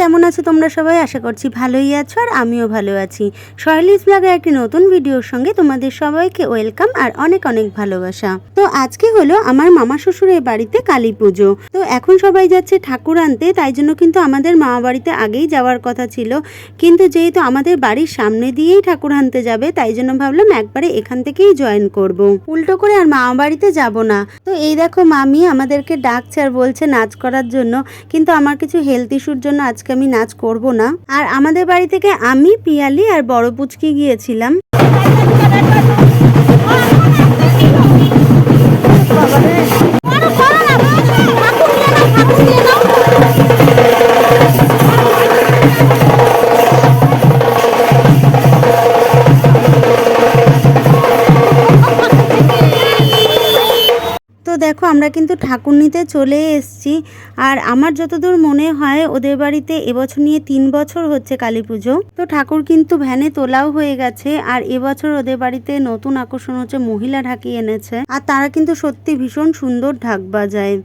কেমন আছো তোমরা সবাই? আশা করছি ভালোই আছো আর আমিও ভালো আছি। সহেলিস ব্লগের একটি নতুন ভিডিওর সঙ্গে তোমাদের সবাইকে ওয়েলকাম আর অনেক অনেক ভালোবাসা। তো আজকে হলো আমার মামা শ্বশুরের বাড়িতে কালী পুজো। তো এখন সবাই যাচ্ছে ঠাকুর আনতে, তাই জন্য কিন্তু আমাদের মামা বাড়িতে আগেই যাওয়ার কথা ছিল। কিন্তু যেহেতু আমাদের বাড়ির সামনে দিয়েই ঠাকুর আনতে যাবে, তাই জন্য ভাবলাম একবারে এখান থেকেই জয়েন করব। উল্টো করে আর মামা বাড়িতে যাব না। তো এই দেখো মামি আমাদেরকে ডাকছে আর বলছে নাচ করার জন্য। কিন্তু আমার কিছু হেলথ ইস্যুর জন্য আজকে আমি নাচ করব না। আর আমাদের বাড়ি থেকে আমি, পিয়ালি আর বড় পুচকি গিয়েছিলাম। আমরা কিন্তু ঠাকুর নিতে চলে এসেছি। আর আমার যতদূর মনে হয়, ওদের বাড়িতে এবছর নিয়ে তিন বছর হচ্ছে কালী পুজো। তো ঠাকুর কিন্তু ভ্যানে তোলাও হয়ে গেছে। আর এবছর ওদের বাড়িতে নতুন আকর্ষণ হচ্ছে মহিলা ঢাকি এনেছে। আর তারা কিন্তু সত্যি ভীষণ সুন্দর ঢাক বাজায়।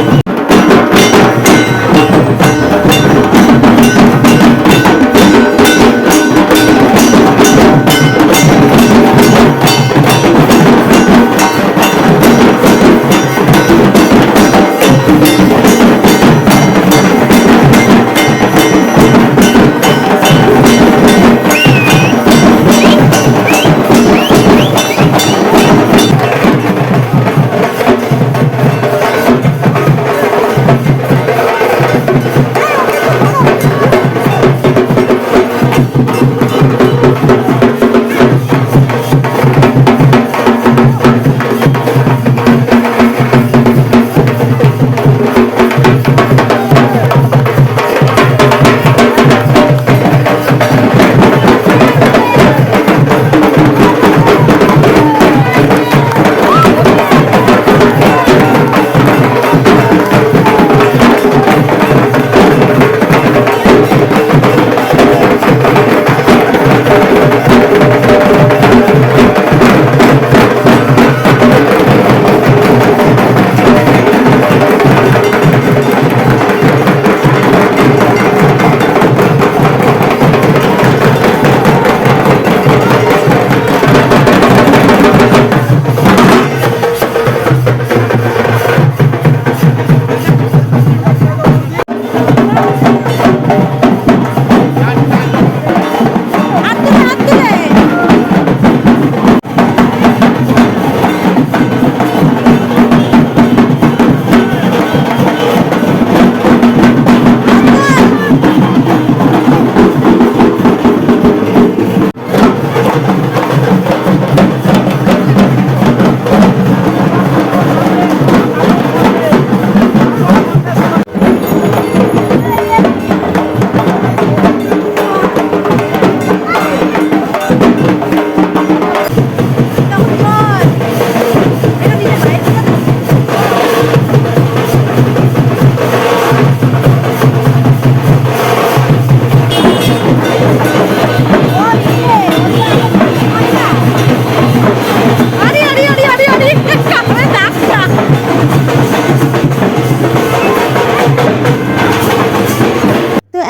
তো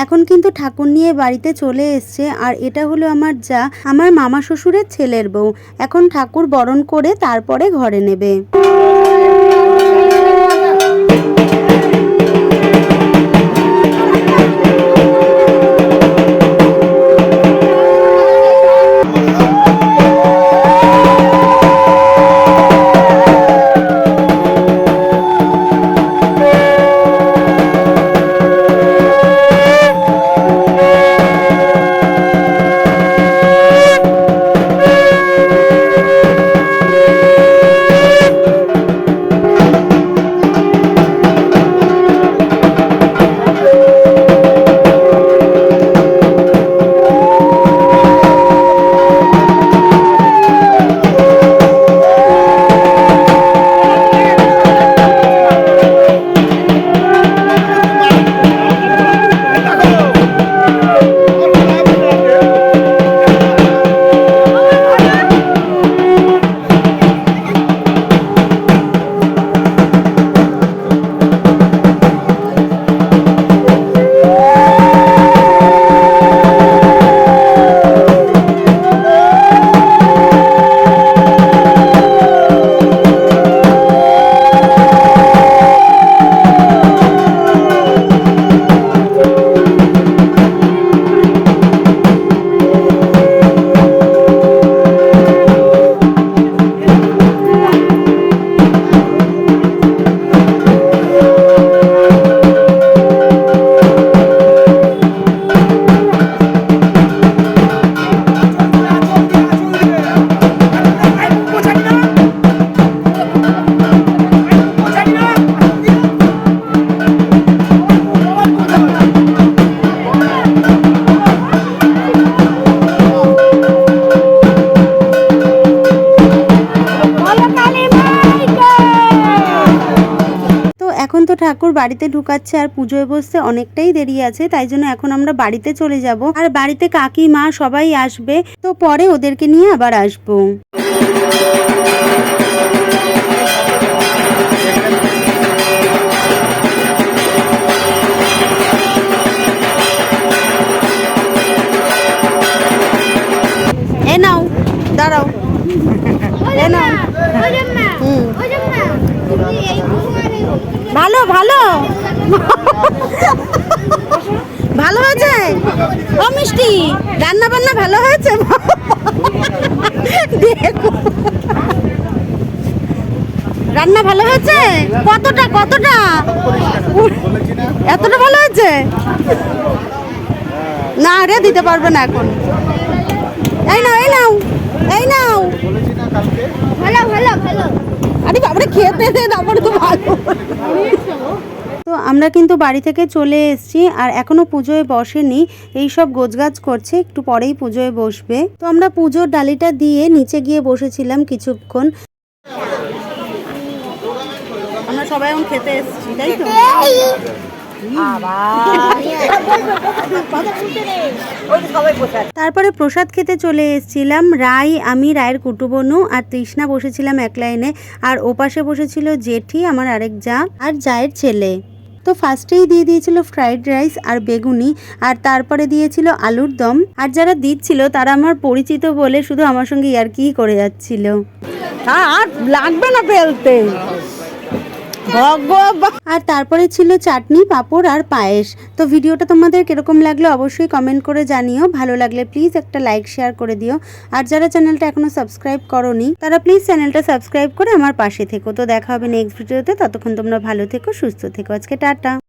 এখন কিন্তু ঠাকুর নিয়ে বাড়িতে চলে এসছে। আর এটা হলো আমার যা, আমার মামা শ্বশুরের ছেলের বউ। এখন ঠাকুর বরণ করে তারপরে ঘরে নেবে। ঠাকুর বাড়িতে ঢুকাচ্ছে আর পুজোয় বসতে অনেকটাই দেরি আছে তাই জন্য এখন আমরা বাড়িতে চলে যাব। আর বাড়িতে কাকি মা সবাই আসবে তো পরে ওদেরকে নিয়ে আবার আসব। এ নাও দাঁড়াও। এ নাও। হুম। ভালো ভালো। ভালো হয়েছে? ও মিষ্টি। রান্না বান্না ভালো হয়েছে? দেখো। রান্না ভালো হয়েছে? কতটা কতটা? এতটা ভালো হয়েছে? না রে দিতে পারবে না এখন। এই নাও এই নাও এই নাও। ভালো ভালো ভালো। আরে বাবারে খেতে দে তারপরে তো ভালো তো আমরা কিন্তু বাড়ি থেকে চলে এসেছি আর এখনও পুজোয় বসেনি এই সব গোছগাছ করছে একটু পরেই পুজোয় বসবে। তো আমরা পুজোর ডালিটা দিয়ে নিচে গিয়ে বসেছিলাম কিছুক্ষণ। আমরা সবাই এখন খেতে এসেছি তাই তো? তারপরে প্রসাদ খেতে চলে এসেছিলাম। রাই, আমি, রায়ের কুটুবনু আর তৃষ্ণা বসেছিলাম এক লাইনে। আর ওপাশে বসেছিল জেঠি, আমার আরেক যা আর জায়ের ছেলে। তো ফার্স্টেই দিয়ে দিয়েছিল ফ্রাইড রাইস আর বেগুনি, আর তারপরে দিয়েছিল আলুর দম। আর যারা দিচ্ছিল, তারা আমার পরিচিত বলে শুধু আমার সঙ্গে ইয়ার্কি করে যাচ্ছিল। আর লাগবে না ভগবান আর তারপরে ছিল চাটনি, পাঁপড় আর পায়েস। তো ভিডিওটা তোমাদের কীরকম লাগল অবশ্যই কমেন্ট করে জানিও। ভালো লাগলে প্লিজ একটা লাইক শেয়ার করে দিও। আর যারা চ্যানেলটা এখনও সাবস্ক্রাইব করনি, তারা প্লিজ চ্যানেলটা সাবস্ক্রাইব করে আমার পাশে থেকো। তো দেখা হবে নেক্সট ভিডিওতে ততক্ষণ তোমরা ভালো থেকো, সুস্থ থেকো। আজকে টাটা।